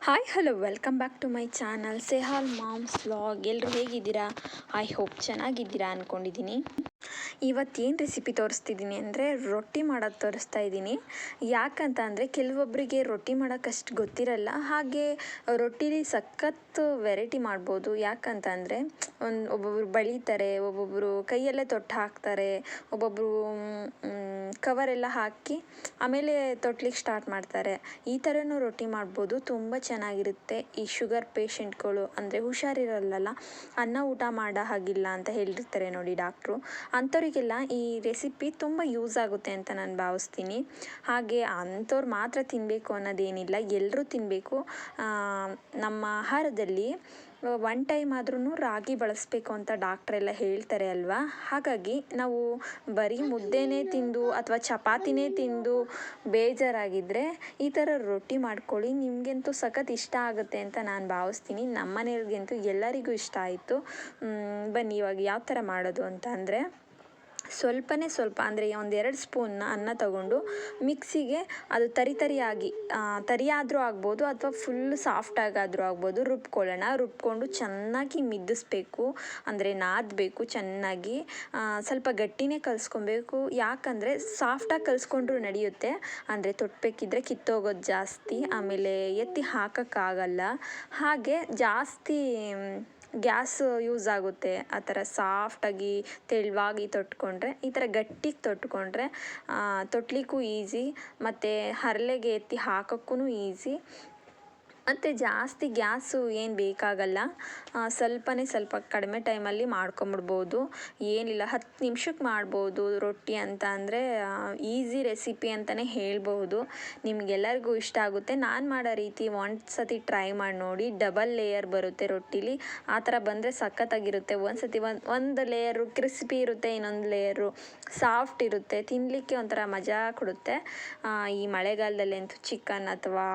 Hi hello welcome back to my channel Sehal moms vlog ಎಲ್ಲರೂ ಹೇಗಿದ್ದೀರಾ? I hope ಚೆನ್ನಾಗಿದ್ದೀರಾ ಅಂದ್ಕೊಂಡಿದ್ದೀನಿ ಇವತ್ತೇನು ರೆಸಿಪಿ ತೋರಿಸ್ತಿದ್ದೀನಿ ಅಂದರೆ ರೊಟ್ಟಿ ಮಾಡೋದು ತೋರಿಸ್ತಾ ಇದ್ದೀನಿ ಯಾಕಂತ ಅಂದರೆ ಕೆಲವೊಬ್ಬರಿಗೆ ರೊಟ್ಟಿ ಮಾಡೋಕ್ಕಷ್ಟು ಗೊತ್ತಿರಲ್ಲ. ಹಾಗೆ ರೊಟ್ಟಿಲಿ ಸಖತ್ತು ವೆರೈಟಿ ಮಾಡ್ಬೋದು. ಯಾಕಂತ ಅಂದರೆ ಒಂದು ಒಬ್ಬೊಬ್ಬರು ಬಳೀತಾರೆ ಒಬ್ಬೊಬ್ಬರು ಕೈಯಲ್ಲೇ ತೊಟ್ಟು ಹಾಕ್ತಾರೆ ಒಬ್ಬೊಬ್ಬರು ಕವರೆಲ್ಲ ಹಾಕಿ ಆಮೇಲೆ ತೊಟ್ಲಿಕ್ಕೆ ಸ್ಟಾರ್ಟ್ ಮಾಡ್ತಾರೆ. ಈ ಥರನೂ ರೊಟ್ಟಿ ಮಾಡ್ಬೋದು. ತುಂಬ ಚೆನ್ನಾಗಿರುತ್ತೆ. ಈ ಶುಗರ್ ಪೇಷಂಟ್ಗಳು ಅಂದರೆ ಹುಷಾರಿರಲ್ಲಲ್ಲ, ಅನ್ನ ಊಟ ಮಾಡೋ ಹಾಗಿಲ್ಲ ಅಂತ ಹೇಳಿರ್ತಾರೆ ನೋಡಿ ಡಾಕ್ಟ್ರು ಅಂಥವರಿಗೆಲ್ಲ ಈ ರೆಸಿಪಿ ತುಂಬ ಯೂಸ್ ಆಗುತ್ತೆ ಅಂತ ನಾನು ಭಾವಿಸ್ತೀನಿ. ಹಾಗೆ ಅಂಥವ್ರು ಮಾತ್ರ ತಿನ್ನಬೇಕು ಅನ್ನೋದೇನಿಲ್ಲ, ಎಲ್ಲರೂ ತಿನ್ನಬೇಕು ನಮ್ಮ ಆಹಾರದಲ್ಲಿ ಒನ್ ಟೈಮ್ ಆದ್ರೂ ರಾಗಿ ಬಳಸಬೇಕು ಅಂತ ಡಾಕ್ಟ್ರೆಲ್ಲ ಹೇಳ್ತಾರೆ ಅಲ್ವಾ? ಹಾಗಾಗಿ ನಾವು ಬರೀ ಮುದ್ದೆನೇ ತಿಂದು ಅಥವಾ ಚಪಾತಿನೇ ತಿಂದು ಬೇಜಾರಾಗಿದ್ದರೆ ಈ ಥರ ರೊಟ್ಟಿ ಮಾಡ್ಕೊಳ್ಳಿ, ನಿಮಗಂತೂ ಸಖತ್ ಇಷ್ಟ ಆಗುತ್ತೆ ಅಂತ ನಾನು ಭಾವಿಸ್ತೀನಿ. ನಮ್ಮ ಮನೆಯವ್ರಿಗಂತೂ ಎಲ್ಲರಿಗೂ ಇಷ್ಟ ಆಯಿತು. ಬನ್ನಿ ಇವಾಗ ಯಾವ ಥರ ಮಾಡೋದು ಅಂತ ಅಂದರೆ ಸ್ವಲ್ಪನೇ ಸ್ವಲ್ಪ, ಅಂದರೆ ಒಂದೆರಡು ಸ್ಪೂನ್ನ ಅನ್ನ ತಗೊಂಡು ಮಿಕ್ಸಿಗೆ ಅದು ತರಿ ತರಿಯಾಗಿ ತರಿಯಾದರೂ ಆಗ್ಬೋದು ಅಥವಾ ಫುಲ್ ಸಾಫ್ಟಾಗಾದರೂ ಆಗ್ಬೋದು ರುಬ್ಕೊಳ್ಳೋಣ. ರುಬ್ಕೊಂಡು ಚೆನ್ನಾಗಿ ಮಿದ್ದಿಸ್ಬೇಕು ಅಂದರೆ ನಾದಬೇಕು ಚೆನ್ನಾಗಿ. ಸ್ವಲ್ಪ ಗಟ್ಟಿನೇ ಕಲಿಸ್ಕೊಬೇಕು. ಯಾಕಂದರೆ ಸಾಫ್ಟಾಗಿ ಕಲಿಸ್ಕೊಂಡ್ರೂ ನಡೆಯುತ್ತೆ. ಅಂದರೆ ತೊಟ್ಬೇಕಿದ್ರೆ ಕಿತ್ತೋಗೋದು ಜಾಸ್ತಿ, ಆಮೇಲೆ ಎತ್ತಿ ಹಾಕೋಕ್ಕಾಗಲ್ಲ. ಹಾಗೆ ಜಾಸ್ತಿ ಗ್ಯಾಸ್ ಯೂಸ್ ಆಗುತ್ತೆ. ಆ ಥರ ಸಾಫ್ಟಾಗಿ, ತೆಳುವಾಗಿ ತೊಟ್ಕೊಂಡ್ರೆ, ಈ ಥರ ಗಟ್ಟಿಗೆ ತೊಟ್ಕೊಂಡ್ರೆ ತೊಟ್ಟಲಿಕ್ಕೂ ಈಸಿ, ಮತ್ತು ಹರಳೆಗೆ ಎತ್ತಿ ಹಾಕೋಕ್ಕೂ ಈಸಿ. ಮತ್ತು ಜಾಸ್ತಿ ಗ್ಯಾಸು ಏನು ಬೇಕಾಗಲ್ಲ. ಸ್ವಲ್ಪನೇ ಸ್ವಲ್ಪ ಕಡಿಮೆ ಟೈಮಲ್ಲಿ ಮಾಡ್ಕೊಂಬಿಡ್ಬೋದು. ಏನಿಲ್ಲ, ಹತ್ತು ನಿಮಿಷಕ್ಕೆ ಮಾಡ್ಬೋದು ರೊಟ್ಟಿ ಅಂತ ಅಂದರೆ ಈಸಿ ರೆಸಿಪಿ ಅಂತಲೇ ಹೇಳ್ಬೋದು ನಿಮಗೆಲ್ಲರಿಗೂ ಇಷ್ಟ ಆಗುತ್ತೆ. ನಾನು ಮಾಡೋ ರೀತಿ ಒಂದು ಸತಿ ಟ್ರೈ ಮಾಡಿ ನೋಡಿ. ಡಬಲ್ ಲೇಯರ್ ಬರುತ್ತೆ ರೊಟ್ಟಿಲಿ. ಆ ಥರ ಬಂದರೆ ಸಖತ್ತಾಗಿರುತ್ತೆ. ಒಂದು ಸತಿ ಒಂದು ಒಂದು ಲೇಯರು ಕ್ರಿಸ್ಪಿ ಇರುತ್ತೆ, ಇನ್ನೊಂದು ಲೇಯರು ಸಾಫ್ಟ್ ಇರುತ್ತೆ. ತಿನ್ನಲಿಕ್ಕೆ ಒಂಥರ ಮಜಾ ಕೊಡುತ್ತೆ. ಈ ಮಳೆಗಾಲದಲ್ಲಂತೂ ಚಿಕನ್ ಅಥವಾ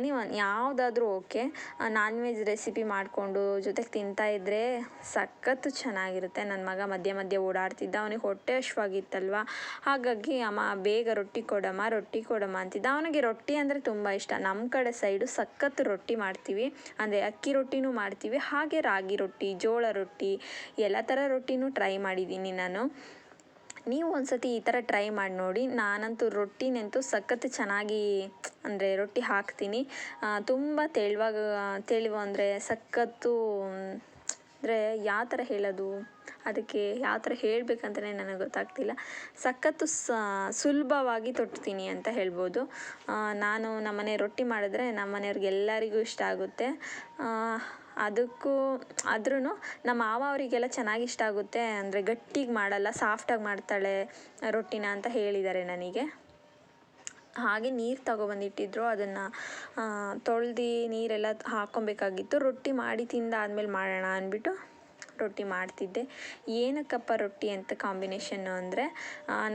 ಎನಿ ಒನ್ ಯಾವುದಾದ್ರೂ ಓಕೆ ನಾನ್ ವೆಜ್ ರೆಸಿಪಿ ಮಾಡಿಕೊಂಡು ಜೊತೆಗೆ ತಿಂತಾ ಇದ್ದರೆ ಸಖತ್ತು ಚೆನ್ನಾಗಿರುತ್ತೆ. ನನ್ನ ಮಗ ಮಧ್ಯೆ ಮಧ್ಯೆ ಓಡಾಡ್ತಿದ್ದ, ಅವನಿಗೆ ಹೊಟ್ಟೆ ಹಶ್ವಾಗಿತ್ತಲ್ವ? ಹಾಗಾಗಿ ಅಮ್ಮ ಬೇಗ ರೊಟ್ಟಿ ಕೊಡಮ್ಮ ರೊಟ್ಟಿ ಕೊಡಮ್ಮ ಅಂತಿದ್ದ. ಅವನಿಗೆ ರೊಟ್ಟಿ ಅಂದರೆ ತುಂಬ ಇಷ್ಟ. ನಮ್ಮ ಕಡೆ ಸೈಡು ಸಖತ್ತು ರೊಟ್ಟಿ ಮಾಡ್ತೀವಿ. ಅಂದರೆ ಅಕ್ಕಿ ರೊಟ್ಟಿನೂ ಮಾಡ್ತೀವಿ, ಹಾಗೆ ರಾಗಿ ರೊಟ್ಟಿ, ಜೋಳ ರೊಟ್ಟಿ, ಎಲ್ಲ ಥರ ರೊಟ್ಟಿನೂ ಟ್ರೈ ಮಾಡಿದ್ದೀನಿ ನಾನು. ನೀವು ಒಂದು ಸತಿ ಈ ಥರ ಟ್ರೈ ಮಾಡಿ ನೋಡಿ. ನಾನಂತೂ ರೊಟ್ಟಿನಂತೂ ಸಖತ್ತು ಚೆನ್ನಾಗಿ, ಅಂದರೆ ರೊಟ್ಟಿ ಹಾಕ್ತೀನಿ. ತುಂಬ ತೆಳುವಾಗ, ತೆಳುವು ಅಂದರೆ ಸಖತ್ತು, ಅಂದರೆ ಯಾವ ಥರ ಹೇಳೋದು, ಅದಕ್ಕೆ ಯಾವ ಥರ ಹೇಳಬೇಕಂತಲೇ ನನಗೆ ಗೊತ್ತಾಗ್ತಿಲ್ಲ. ಸಖತ್ತು ಸುಲಭವಾಗಿ ತೊಟ್ತೀನಿ ಅಂತ ಹೇಳ್ಬೋದು. ನಾನು ನಮ್ಮನೆ ರೊಟ್ಟಿ ಮಾಡಿದ್ರೆ ನಮ್ಮನೆಯವ್ರಿಗೆ ಎಲ್ಲರಿಗೂ ಇಷ್ಟ ಆಗುತ್ತೆ. ಅದಕ್ಕೂ ಆದ್ರೂ ನಮ್ಮ ಮಾವ ಅವರಿಗೆಲ್ಲ ಚೆನ್ನಾಗಿ ಇಷ್ಟ ಆಗುತ್ತೆ. ಅಂದರೆ ಗಟ್ಟಿಗೆ ಮಾಡಲ್ಲ, ಸಾಫ್ಟಾಗಿ ಮಾಡ್ತಾಳೆ ರೊಟ್ಟಿನ ಅಂತ ಹೇಳಿದ್ದಾರೆ ನನಗೆ. ಹಾಗೆ ನೀರು ತಗೊಬಂದಿಟ್ಟಿದ್ರು. ಅದನ್ನು ತೊಳ್ದು ನೀರೆಲ್ಲ ಹಾಕ್ಕೊಬೇಕಾಗಿತ್ತು ರೊಟ್ಟಿ ಮಾಡಿ ತಿಂದಾದ್ಮೇಲೆ ಮಾಡೋಣ ಅಂದ್ಬಿಟ್ಟು ರೊಟ್ಟಿ ಮಾಡ್ತಿದ್ದೆ. ಏನಕ್ಕಪ್ಪ ರೊಟ್ಟಿ ಅಂತ ಕಾಂಬಿನೇಷನ್ನು ಅಂದರೆ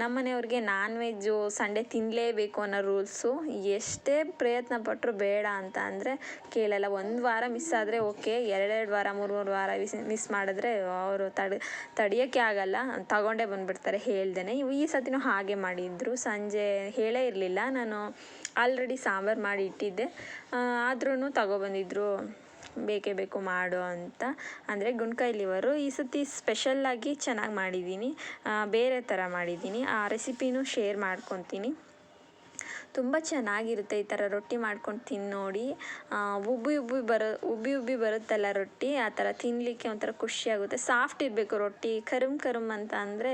ನಮ್ಮನೆಯವ್ರಿಗೆ ನಾನ್ ವೆಜ್ಜು ಸಂಡೇ ತಿನ್ನಲೇಬೇಕು ಅನ್ನೋ ರೂಲ್ಸು ಎಷ್ಟೇ ಪ್ರಯತ್ನ ಪಟ್ಟರು ಬೇಡ ಅಂತ ಅಂದರೆ ಕೇಳಲ್ಲ. ಒಂದು ವಾರ ಮಿಸ್ ಆದರೆ ಓಕೆ ಎರಡೆರಡು ವಾರ ಮೂರು ಮೂರು ವಾರ ಮಿಸ್ ಮಿಸ್ ಮಾಡಿದ್ರೆ ಅವರು ತಡೆ, ತಡೆಯೋಕ್ಕೆ ಆಗಲ್ಲ. ತಗೊಂಡೇ ಬಂದುಬಿಡ್ತಾರೆ ಹೇಳ್ದೇ ಈ ಸತಿನೂ ಹಾಗೆ ಮಾಡಿದ್ರು. ಸಂಜೆ ಹೇಳೇ ಇರಲಿಲ್ಲ. ನಾನು ಆಲ್ರೆಡಿ ಸಾಂಬಾರು ಮಾಡಿ ಇಟ್ಟಿದ್ದೆ. ಆದ್ರೂ ತಗೊಬಂದಿದ್ರು ಬೇಕೇ ಬೇಕು ಮಾಡು ಅಂತ. ಅಂದರೆ ಗುಣ್ಕೈಲಿವರು ಲಿವರು ಈ ಸತಿ ಸ್ಪೆಷಲ್ಲಾಗಿ ಚೆನ್ನಾಗಿ ಮಾಡಿದ್ದೀನಿ. ಬೇರೆ ಥರ ಮಾಡಿದ್ದೀನಿ. ಆ ರೆಸಿಪಿನೂ ಶೇರ್ ಮಾಡ್ಕೊತೀನಿ. ತುಂಬ ಚೆನ್ನಾಗಿರುತ್ತೆ ಈ ಥರ ರೊಟ್ಟಿ ಮಾಡ್ಕೊಂಡು ತಿಂದು ನೋಡಿ ಉಬ್ಬಿ ಉಬ್ಬಿ ಬರೋ, ಉಬ್ಬಿ ಉಬ್ಬಿ ಬರುತ್ತಲ್ಲ ರೊಟ್ಟಿ, ಆ ಥರ ತಿನ್ನಲಿಕ್ಕೆ ಒಂಥರ ಖುಷಿಯಾಗುತ್ತೆ ಸಾಫ್ಟ್ ಇರಬೇಕು ರೊಟ್ಟಿ ಕರುಮ್ ಕರುಮ್ ಅಂತ ಅಂದರೆ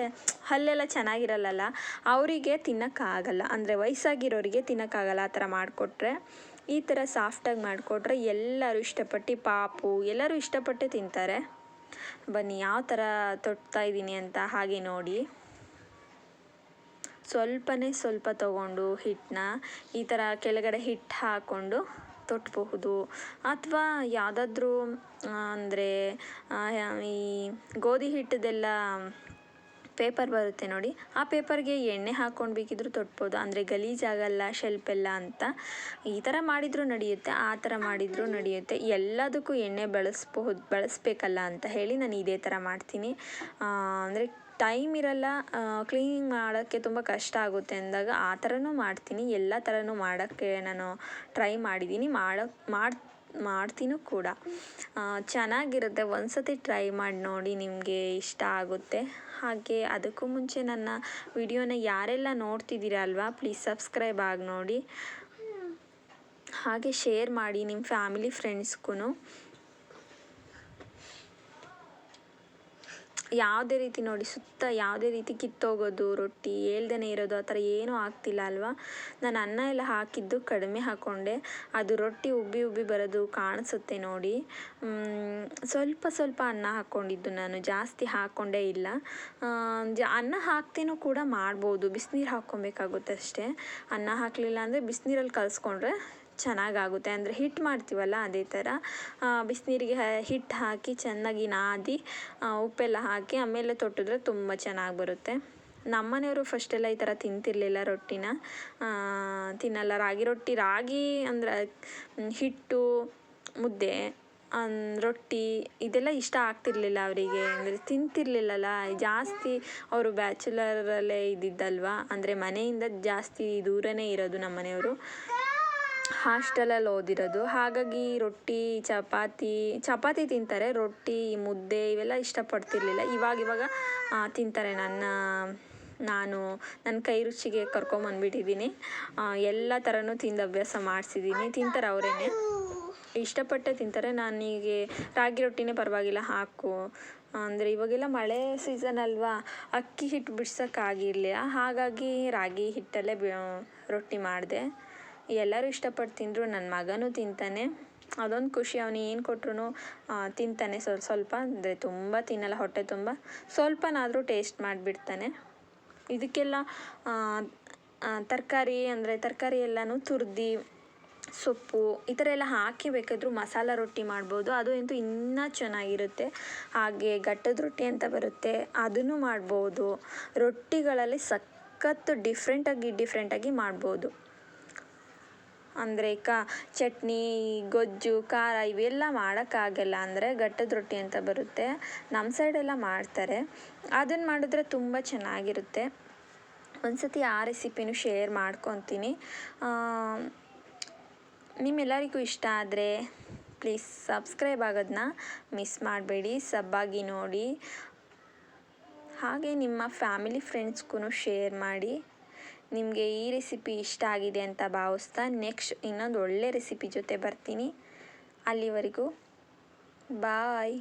ಹಲ್ಲೆಲ್ಲ ಚೆನ್ನಾಗಿರಲ್ಲಲ್ಲ, ಅವರಿಗೆ ತಿನ್ನೋಕ್ಕಾಗಲ್ಲ. ಅಂದರೆ ವಯಸ್ಸಾಗಿರೋರಿಗೆ ತಿನ್ನೋಕ್ಕಾಗಲ್ಲ ಆ ಥರ ಮಾಡಿಕೊಟ್ರೆ. ಈ ಥರ ಸಾಫ್ಟಾಗಿ ಮಾಡಿಕೊಟ್ರೆ ಎಲ್ಲರೂ ಇಷ್ಟಪಟ್ಟು ಪಾಪು ಎಲ್ಲರೂ ಇಷ್ಟಪಟ್ಟು ತಿಂತಾರೆ. ಬನ್ನಿ, ಯಾವ ಥರ ತೊಟ್ತಾ ಇದ್ದೀನಿ ಅಂತ ಹಾಗೆ ನೋಡಿ. ಸ್ವಲ್ಪನೇ ಸ್ವಲ್ಪ ತಗೊಂಡು ಹಿಟ್ಟನ್ನ ಈ ಥರ ಕೆಳಗಡೆ ಹಿಟ್ಟು ಹಾಕ್ಕೊಂಡು ತೊಟ್ಟಬಹುದು ಅಥವಾ ಯಾವುದಾದ್ರೂ ಅಂದರೆ ಈ ಗೋಧಿ ಹಿಟ್ಟದೆಲ್ಲ ಪೇಪರ್ ಬರುತ್ತೆ ನೋಡಿ. ಆ ಪೇಪರ್ಗೆ ಎಣ್ಣೆ ಹಾಕ್ಕೊಂಡು ಬೇಕಿದ್ರೂ ತೊಟ್ಬೋದು. ಅಂದರೆ ಗಲೀಜಾಗಲ್ಲ ಶೆಲ್ಪೆಲ್ಲ ಅಂತ. ಈ ಥರ ಮಾಡಿದರೂ ನಡೆಯುತ್ತೆ, ಆ ಥರ ಮಾಡಿದರೂ ನಡೆಯುತ್ತೆ. ಎಲ್ಲದಕ್ಕೂ ಎಣ್ಣೆ ಬಳಸ್ಬಹುದು, ಬಳಸಬೇಕಲ್ಲ ಅಂತ ಹೇಳಿ ನಾನು ಇದೇ ಥರ ಮಾಡ್ತೀನಿ. ಅಂದರೆ ಟೈಮ್ ಇರಲ್ಲ ಕ್ಲೀನಿಂಗ್ ಮಾಡೋಕ್ಕೆ ತುಂಬ ಕಷ್ಟ ಆಗುತ್ತೆ ಅಂದಾಗ ಆ ಥರನೂ ಮಾಡ್ತೀನಿ. ಎಲ್ಲ ಥರನೂ ಮಾಡೋಕ್ಕೆ ನಾನು ಟ್ರೈ ಮಾಡಿದ್ದೀನಿ. ಮಾಡೋ, ಮಾಡಿ, ಮಾಡ್ತೀನೂ ಕೂಡ. ಚೆನ್ನಾಗಿರುತ್ತೆ. ಒಂದು ಸತಿ ಟ್ರೈ ಮಾಡಿ ನೋಡಿ ನಿಮಗೆ ಇಷ್ಟ ಆಗುತ್ತೆ. ಹಾಗೆ ಅದಕ್ಕೂ ಮುಂಚೆ ನನ್ನ ವಿಡಿಯೋನ ಯಾರೆಲ್ಲ ನೋಡ್ತಿದ್ದೀರ ಅಲ್ವಾ ಪ್ಲೀಸ್ ಸಬ್ಸ್ಕ್ರೈಬ್ ಆಗಿ ನೋಡಿ. ಹಾಗೆ ಶೇರ್ ಮಾಡಿ ನಿಮ್ಮ ಫ್ಯಾಮಿಲಿ ಫ್ರೆಂಡ್ಸ್ಗೂ ಯಾವುದೇ ರೀತಿ ನೋಡಿ, ಸುತ್ತ ಯಾವುದೇ ರೀತಿ ಕಿತ್ತೋಗೋದು, ರೊಟ್ಟಿ ಹೇಳ್ದೇನೆ ಇರೋದು, ಆ ಥರ ಏನೂ ಆಗ್ತಿಲ್ಲ ಅಲ್ವಾ? ನಾನು ಅನ್ನ ಎಲ್ಲ ಹಾಕಿದ್ದು ಕಡಿಮೆ ಹಾಕ್ಕೊಂಡೆ ಅದು ರೊಟ್ಟಿ ಉಬ್ಬಿ ಉಬ್ಬಿ ಬರೋದು ಕಾಣಿಸುತ್ತೆ ನೋಡಿ. ಸ್ವಲ್ಪ ಸ್ವಲ್ಪ ಅನ್ನ ಹಾಕ್ಕೊಂಡಿದ್ದು ನಾನು. ಜಾಸ್ತಿ ಹಾಕ್ಕೊಂಡೇ ಇಲ್ಲ. ಅನ್ನ ಹಾಕ್ತೇನೂ ಕೂಡ ಮಾಡ್ಬೋದು. ಬಿಸಿನೀರು ಹಾಕ್ಕೊಬೇಕಾಗುತ್ತೆ ಅಷ್ಟೇ. ಅನ್ನ ಹಾಕಲಿಲ್ಲ ಅಂದರೆ ಬಿಸಿನೀರಲ್ಲಿ ಕಲಿಸ್ಕೊಂಡ್ರೆ ಚೆನ್ನಾಗಾಗುತ್ತೆ. ಅಂದರೆ ಹಿಟ್ಟು ಮಾಡ್ತೀವಲ್ಲ ಅದೇ ಥರ ಬಿಸಿನೀರಿಗೆ ಹಿಟ್ಟು ಹಾಕಿ ಚೆನ್ನಾಗಿ ನಾದಿ ಉಪ್ಪೆಲ್ಲ ಹಾಕಿ ಆಮೇಲೆ ತೊಟ್ಟಿದ್ರೆ ತುಂಬ ಚೆನ್ನಾಗಿ ಬರುತ್ತೆ. ನಮ್ಮನೆಯವರು ಫಸ್ಟೆಲ್ಲ ಈ ಥರ ತಿಂತಿರಲಿಲ್ಲ ರೊಟ್ಟಿನ. ತಿನ್ನಲ್ಲ. ರಾಗಿ ರೊಟ್ಟಿ, ರಾಗಿ ಅಂದರೆ ಹಿಟ್ಟು, ಮುದ್ದೆ ರೊಟ್ಟಿ ಇದೆಲ್ಲ ಇಷ್ಟ ಆಗ್ತಿರ್ಲಿಲ್ಲ ಅವರಿಗೆ. ಅಂದರೆ ತಿಂತಿರ್ಲಿಲ್ಲಲ್ಲ. ಜಾಸ್ತಿ ಅವರು ಬ್ಯಾಚುಲರಲ್ಲೇ ಇದ್ದಿದ್ದಲ್ವಾ. ಅಂದರೆ ಮನೆಯಿಂದ ಜಾಸ್ತಿ ದೂರನೇ ಇರೋದು ನಮ್ಮ ಮನೆಯವರು. ಹಾಸ್ಟೆಲಲ್ಲಿ ಓದಿರೋದು. ಹಾಗಾಗಿ ರೊಟ್ಟಿ, ಚಪಾತಿ ಚಪಾತಿ ತಿಂತಾರೆ. ರೊಟ್ಟಿ, ಮುದ್ದೆ ಇವೆಲ್ಲ ಇಷ್ಟಪಡ್ತಿರ್ಲಿಲ್ಲ. ಇವಾಗ ಇವಾಗ ತಿಂತಾರೆ ನನ್ನ, ನಾನು, ನನ್ನ ಕೈ ರುಚಿಗೆ ಕರ್ಕೊಂಬಂದ್ಬಿಟ್ಟಿದ್ದೀನಿ ಎಲ್ಲ ಥರನೂ ತಿಂದು ಅಭ್ಯಾಸ ಮಾಡಿಸಿದ್ದೀನಿ. ತಿಂತಾರೆ ಅವರೇನೆ. ಇಷ್ಟಪಟ್ಟೆ ತಿಂತಾರೆ. ನನಗೆ ರಾಗಿ ರೊಟ್ಟಿನೇ ಪರವಾಗಿಲ್ಲ, ಹಾಕು. ಅಂದರೆ ಇವಾಗೆಲ್ಲ ಮಳೆ ಸೀಸನ್ ಅಲ್ವಾ, ಅಕ್ಕಿ ಹಿಟ್ಟು ಬಿಡ್ಸೋಕ್ಕಾಗಿರಲಿಲ್ಲ. ಹಾಗಾಗಿ ರಾಗಿ ಹಿಟ್ಟಲ್ಲೇ ರೊಟ್ಟಿ ಮಾಡಿದೆ. ಎಲ್ಲರೂ ಇಷ್ಟಪಟ್ಟು ತಿಂದರು ನನ್ನ ಮಗನೂ ತಿಂತಾನೆ. ಅದೊಂದು ಖುಷಿ, ಅವನು ಏನು ಕೊಟ್ರೂ ತಿಂತಾನೆ ಸ್ವಲ್ಪ ಸ್ವಲ್ಪ, ಅಂದರೆ ತುಂಬ ತಿನ್ನಲ್ಲ, ಹೊಟ್ಟೆ ತುಂಬ. ಸ್ವಲ್ಪನಾದರೂ ಟೇಸ್ಟ್ ಮಾಡಿಬಿಡ್ತಾನೆ. ಇದಕ್ಕೆಲ್ಲ ತರಕಾರಿ, ಅಂದರೆ ತರಕಾರಿ ಎಲ್ಲನೂ ತುರ್ದು, ಸೊಪ್ಪು, ಈ ಥರ ಎಲ್ಲ ಹಾಕಿ ಬೇಕಾದರೂ ಮಸಾಲ ರೊಟ್ಟಿ ಮಾಡ್ಬೋದು. ಅದು ಅಂತೂ ಇನ್ನೂ ಚೆನ್ನಾಗಿರುತ್ತೆ. ಹಾಗೆ ಘಟ್ಟದ ರೊಟ್ಟಿ ಅಂತ ಬರುತ್ತೆ, ಅದನ್ನು ಮಾಡ್ಬೋದು. ರೊಟ್ಟಿಗಳಲ್ಲಿ ಸಖತ್ತು ಡಿಫ್ರೆಂಟಾಗಿ ಡಿಫ್ರೆಂಟಾಗಿ ಮಾಡ್ಬೋದು. ಅಂದರೆ ಕ, ಚಟ್ನಿ, ಗೊಜ್ಜು, ಖಾರ ಇವೆಲ್ಲ ಮಾಡೋಕ್ಕಾಗಲ್ಲ ಅಂದರೆ ಘಟ್ಟದ ರೊಟ್ಟಿ ಅಂತ ಬರುತ್ತೆ. ನಮ್ಮ ಸೈಡೆಲ್ಲ ಮಾಡ್ತಾರೆ. ಅದನ್ನು ಮಾಡಿದ್ರೆ ತುಂಬ ಚೆನ್ನಾಗಿರುತ್ತೆ. ಒಂದು ಸತಿ ಆ ರೆಸಿಪಿನೂ ಶೇರ್ ಮಾಡ್ಕೊತೀನಿ. ನಿಮ್ಮೆಲ್ಲರಿಗೂ ಇಷ್ಟ ಆದರೆ ಪ್ಲೀಸ್ ಸಬ್ಸ್ಕ್ರೈಬ್ ಆಗೋದನ್ನ ಮಿಸ್ ಮಾಡಬೇಡಿ. ಸಬ್ಬಾಗಿ ನೋಡಿ. ಹಾಗೆ ನಿಮ್ಮ ಫ್ಯಾಮಿಲಿ ಫ್ರೆಂಡ್ಸ್ಗೂ ಶೇರ್ ಮಾಡಿ. ನಿಮಗೆ ಈ ರೆಸಿಪಿ ಇಷ್ಟ ಆಗಿದೆ ಅಂತ ಭಾವಿಸ್ತಾ ನೆಕ್ಸ್ಟ್ ಇನ್ನೊಂದು ಒಳ್ಳೆ ರೆಸಿಪಿ ಜೊತೆ ಬರ್ತೀನಿ. ಅಲ್ಲಿವರೆಗೂ ಬಾಯ್